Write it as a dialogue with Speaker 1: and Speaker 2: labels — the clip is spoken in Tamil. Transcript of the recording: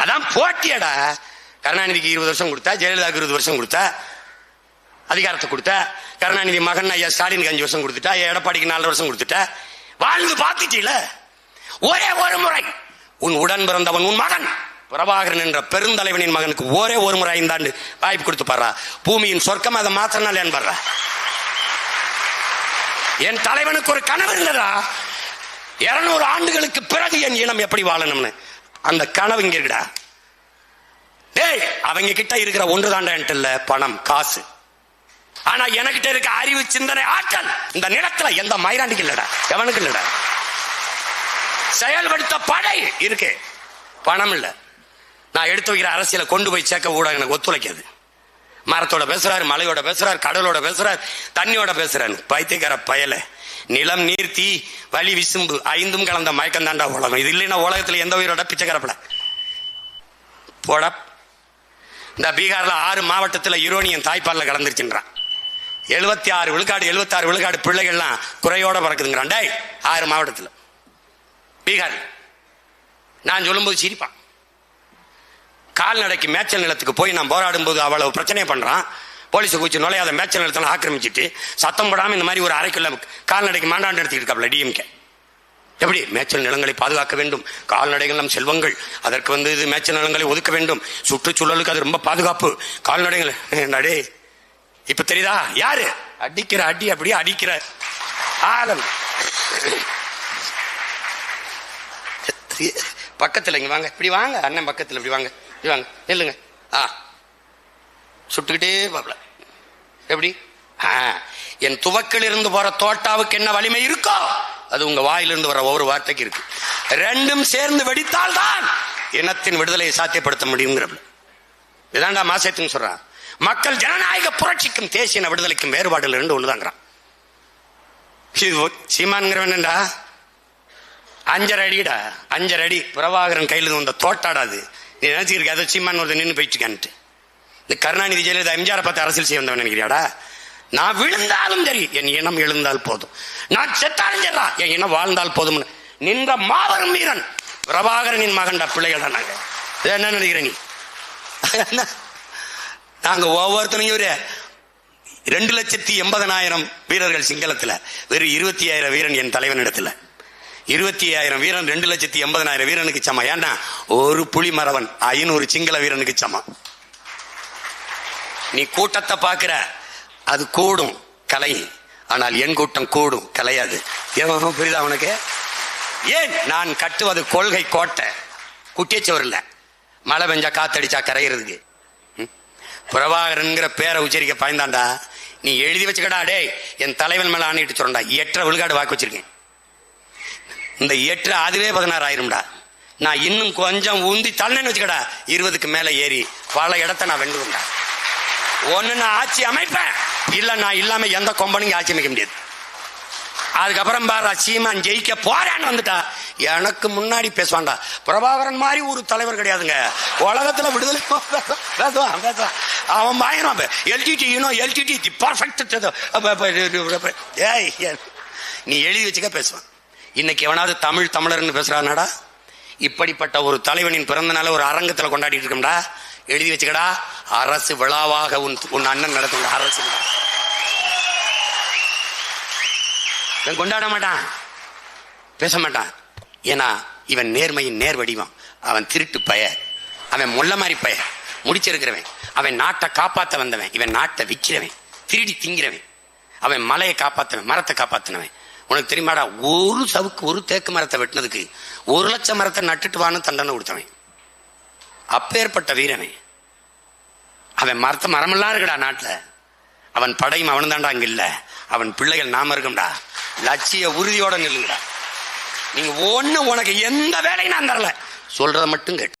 Speaker 1: அதான் போட்டியடா. கருணாநிதிக்கு இருபது வருஷம் கொடுத்தா ஜெயலலிதாவுக்கு இருபது வருஷம் கொடுத்தா அதிகாரத்தை கொடுத்த கருணாநிதி மகன் ஐயா ஸ்டாலினுக்கு அஞ்சு வருஷம் கொடுத்துட்டா எடப்பாடிக்கு நாலு வருஷம் கொடுத்துட்டா வாழ்ந்து பார்த்துட்டீல? ஒரே ஒரு முறை. உன் உடன் பிறந்தவன் உன் மகன். பிரபாகரன் என்ற பெருந்தலைவனின் மகனுக்கு ஒரே ஒரு முறை ஐந்தாண்டு வாய்ப்பு கொடுத்து பாடுறா பூமியின் சொர்க்கம் அதை மாத்திரனால ஏன் பாடுறா என் தலைவனுக்கு ஒரு கனவு இருந்ததா? இருநூறு ஆண்டுகளுக்கு பிறகு என் இனம் எப்படி வாழணும்னு? அந்த கனவு இங்க இருக்குடா. டேய் அவங்க கிட்ட இருக்கிற ஒன்று இல்ல பணம் காசு. ஆனா எனக்கிட்ட இருக்க அறிவு சிந்தனை ஆற்றல் இந்த நிலத்துல எந்த மயிராண்டிக்கு இல்லடா எவனுக்கு இல்லடா. செயல்படுத்த படை இருக்கு. பணம் இல்ல. நான் எடுத்து வைக்கிற அரசியலை கொண்டு போய் சேர்க்க ஊடகம் எனக்கு ஒத்துழைக்காது. மரத்தோட பேசுறாரு மலையோட பேசுறாரு கடலோட பேசுறாரு தண்ணியோட பேசுறாரு. பைத்தியக்கார பயல. நிலம் நீர் தீ வலி விசும்பு ஐந்தும் கலந்த மயக்கம் தாண்டா உலகம். இது இல்லைன்னா உலகத்துல எந்த உயிரோட பிச்சைக்காரப்பட போட. இந்த பீகார்ல ஆறு மாவட்டத்துல யுரோனியன் தாய்ப்பால்ல கலந்துருச்சுன்றான். எழுபத்தி ஆறு விழுக்காடு எழுபத்தி ஆறு விழுக்காடு பிள்ளைகள்லாம் குறையோட பறக்குதுங்கிறான். டே ஆறு மாவட்டத்தில். பீகார். நான் சொல்லும்போது சிரிப்பான். கால்நடைக்கு மேய்ச்சல் நிலத்துக்கு போய் நான் போராடும் போது அவ்வளவு பிரச்சனை பண்றான். போலீஸை கூச்சி நுழையாத மேய்ச்சல் நிலத்தில் ஆக்கிரமிச்சிட்டு சத்தம் போடாம இந்த மாதிரி ஒரு அரை கிலோ கால்நடைக்கு மாண்டாண்டு எடுத்துக்கிட்டு இருக்காப்ல டிஎம்கே எப்படி? மேய்ச்சல் நிலங்களை பாதுகாக்க வேண்டும். கால்நடைகள் நம் செல்வங்கள். அதற்கு வந்து இது மேய்ச்சல் நிலங்களை ஒதுக்க வேண்டும். சுற்றுச்சூழலுக்கு அது ரொம்ப பாதுகாப்பு. கால்நடைகள் நடே இப்ப தெரியுதா? யாரு? அடிக்கிற அடி அப்படியே அடிக்கிற ஆலம் பக்கத்துல இங்க வாங்க. இப்படி வாங்க அண்ணன் பக்கத்துல இப்படி வாங்க. வாங்க நில்லுங்க. ஆ சுட்டுக்கிட்டே பாப்பல எப்படி? ஆ, என் துவக்கில் இருந்து போற தோட்டாவுக்கு என்ன வலிமை இருக்கோ அது உங்க வாயிலிருந்து வர ஒவ்வொரு வார்த்தைக்கு இருக்கு. ரெண்டும் சேர்ந்து வெடித்தால் தான் இனத்தின் விடுதலையை சாத்தியப்படுத்த முடியுங்கிறப்ப இதாண்டா மாசத்துன்னு சொல்றான். மக்கள் ஜனநாயக புரட்சிக்கும் தேசிய விடுதலைக்கும் வேறுபாடுகள் ரெண்டு ஒண்ணுதாங்கிறான். சீமான்கிறவன்டா அஞ்சரை அடிடா அஞ்சரை அடி. பிரபாகரன் கையில் வந்த தோட்டாடாது நீ நினைச்சிருக்க அதை சீமான் ஒருத்தர் நின்று போயிட்டு இந்த கருணாநிதி ஜெயலலிதா எம்ஜிஆர் பார்த்து அரசியல் செய்ய வந்தவன் நினைக்கிறியாடா? நான் விழுந்தாலும் சரி என் இனம் எழுந்தால் போதும். நான் செத்தாலும் சரிடா என் இனம் வாழ்ந்தால் போதும்னு. நின்ற மாபெரும் வீரன் பிரபாகரனின் மகன்டா பிள்ளைகள் தான் நாங்கள் என்ன நினைக்கிற நீ? நாங்க ஒவ்வொருத்தனையும் ஒரு ரெண்டு லட்சத்தி எண்பதனாயிரம் வீரர்கள் சிங்களத்தில் வெறும் இருபத்தி ஆயிரம் வீரன் என் தலைவனிடத்தில். இருபத்தி ஐயாயிரம் வீரன் ரெண்டு லட்சத்தி எண்பதனாயிரம் வீரனுக்கு சமம். ஏன்டா ஒரு புலி மரவன் ஐநூறு சிங்கள வீரனுக்கு சமம். நீ கூட்டத்தை பார்க்கிற அது கூடும் கலை. ஆனால் என் கூட்டம் கூடும் கலையாது. ஏன் புரியுதா உனக்கு? ஏன்? நான் கட்டுவது கொள்கை கோட்டை. குட்டியச்சவர் இல்ல மழை பெஞ்சா காத்தடிச்சா கரையிறதுக்கு. பிரபாகரன்கிற பேரை உச்சரிக்க பயந்தாண்டா? நீ எழுதி வச்சுக்கடா டேய். என் தலைவன் மேல ஆணையிட்டு சொல்றா எட்டரை விழுக்காடு வாக்கு வச்சிருக்கேன். இந்த எட்டு அதுவே பதினாறு ஆயிரும்டா நான் இன்னும் கொஞ்சம் உந்தி தள்ளனு வச்சுக்கடா இருபதுக்கு மேலே ஏறி பல இடத்த நான் வென்றுவேன்டா ஒன்று நான் ஆட்சி அமைப்பேன் இல்லை நான் இல்லாமல் எந்த கொம்பனையும் ஆட்சி அமைக்க முடியாது அதுக்கப்புறம் பாரு சீமான் ஜெயிக்க போறேன்னு வந்துட்டா எனக்கு முன்னாடி பேசுவான்டா பிரபாகரன் மாதிரி ஒரு தலைவர் கிடையாதுங்க உலகத்துல விடுதலை பேசுவான் பேசுவான் அவன் பயணம் எல்டிடி யூனோ எல்டிடி தி பர்ஃபெக்ட் ஏய் நீ எழுதி வச்சுக்க பேசுவான் இன்னைக்கு எவனாவது தமிழ் தமிழர்னு பேசுறானாடா? இப்படிப்பட்ட ஒரு தலைவனின் பிறந்த நாளை ஒரு அரங்கத்துல கொண்டாடிட்டு இருக்கோம்டா. எழுதி வச்சுக்கடா. அரசு விழாவாக உன் உன் அண்ணன் நடத்துங்க அரசு கொண்டாட மாட்டான். பேச மாட்டான். ஏன்னா இவன் நேர்மையின் நேர் வடிவம். அவன் திருட்டு பய அவன் முள்ள மாதிரி பய முடிச்சிருக்கிறவன். அவன் நாட்டை காப்பாத்த வந்தவன். இவன் நாட்டை விக்கிறவன். திருடி திங்கிறவன். அவன் மலையை காப்பாத்தவன் மரத்தை காப்பாத்தினவன். உனக்கு தெரியுமாடா ஒரு சவுக்கு ஒரு தேக்கு மரத்தை வெட்டினதுக்கு ஒரு லட்சம் மரத்தை நட்டுட்டு வான்னு தண்டனை கொடுத்தவன். அப்பேற்பட்ட வீரனை அவன். மரத்த மரமெல்லாம் இருக்குடா நாட்டுல. அவன் படையும் அவனும் தான்டா அங்கே இல்ல. அவன் பிள்ளைகள் நாம இருக்கும்டா. லட்சிய உறுதியோட நில்லுங்கடா. நீங்க ஒன்று உனக்கு எந்த வேலையும் நான் தரல. சொல்றத மட்டும் கேட்டு.